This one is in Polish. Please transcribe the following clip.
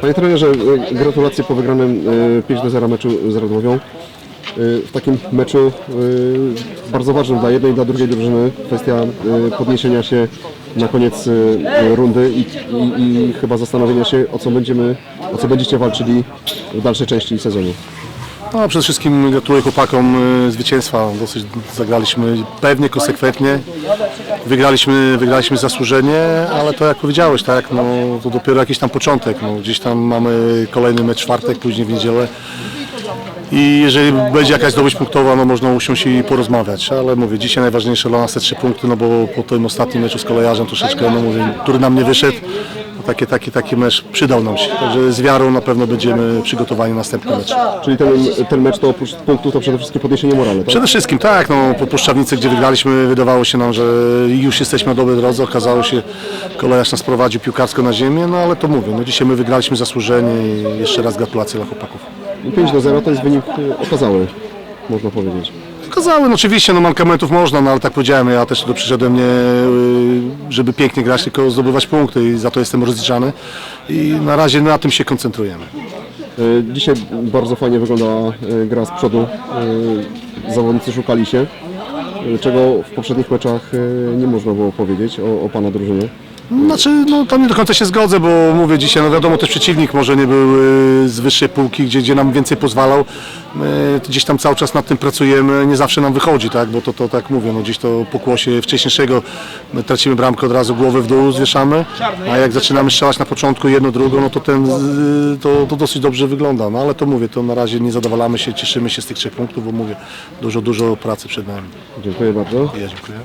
Panie trenerze, e, gratulacje po wygranym e, 5 do 0 meczu z Radłowią. E, W takim meczu e, bardzo ważnym dla jednej i dla drugiej drużyny kwestia e, podniesienia się na koniec e, rundy i, i, i chyba zastanowienia się o co będziemy, o co będziecie walczyli w dalszej części sezonu. No, przede wszystkim gratuluję chłopakom y, zwycięstwa. Dosyć zagraliśmy pewnie, konsekwentnie. Wygraliśmy, wygraliśmy zasłużenie, ale to jak powiedziałeś, tak, no, to dopiero jakiś tam początek. No, gdzieś tam mamy kolejny mecz czwartek, później w niedzielę. I jeżeli będzie jakaś zdobycz punktowa, no można usiąść i porozmawiać, ale mówię, dzisiaj najważniejsze dla nas te trzy punkty, no bo po tym ostatnim meczu z kolejarzem troszeczkę, no mówię, który nam nie wyszedł, taki, taki, taki mecz przydał nam się. Także z wiarą na pewno będziemy przygotowani na następny mecz. Czyli ten, ten mecz to oprócz punktów to przede wszystkim podniesienie morale, tak? Przede wszystkim tak, no, po Puszczawnicy, gdzie wygraliśmy, wydawało się nam, że już jesteśmy na dobrej drodze. Okazało się, kolejarz nas prowadził piłkarsko na ziemię, no ale to mówię, no, dzisiaj my wygraliśmy zasłużenie i jeszcze raz gratulacje dla chłopaków. 5 do 0 to jest wynik okazały, można powiedzieć. Okazały, no oczywiście, no mankamentów można, no ale tak powiedziałem, ja też tu przyszedłem nie, y, żeby pięknie grać, tylko zdobywać punkty i za to jestem rozliczany i na razie na tym się koncentrujemy. E, Dzisiaj bardzo fajnie wygląda e, gra z przodu. E, Zawodnicy szukali się, czego w poprzednich meczach nie można było powiedzieć o, o Pana drużynie. Znaczy, no tam nie do końca się zgodzę, bo mówię dzisiaj, no wiadomo, też przeciwnik może nie był y, z wyższej półki, gdzie, gdzie nam więcej pozwalał. My gdzieś tam cały czas nad tym pracujemy, nie zawsze nam wychodzi, tak, bo to, to tak mówię, no gdzieś to pokłosie wcześniejszego, my tracimy bramkę od razu, głowę w dół zwieszamy, a jak zaczynamy strzelać na początku jedno, drugo, no to ten, y, to, to dosyć dobrze wygląda, no ale to mówię, to na razie nie zadowalamy się, cieszymy się z tych trzech punktów, bo mówię, dużo, dużo pracy przed nami. Dziękuję bardzo. Ja dziękuję.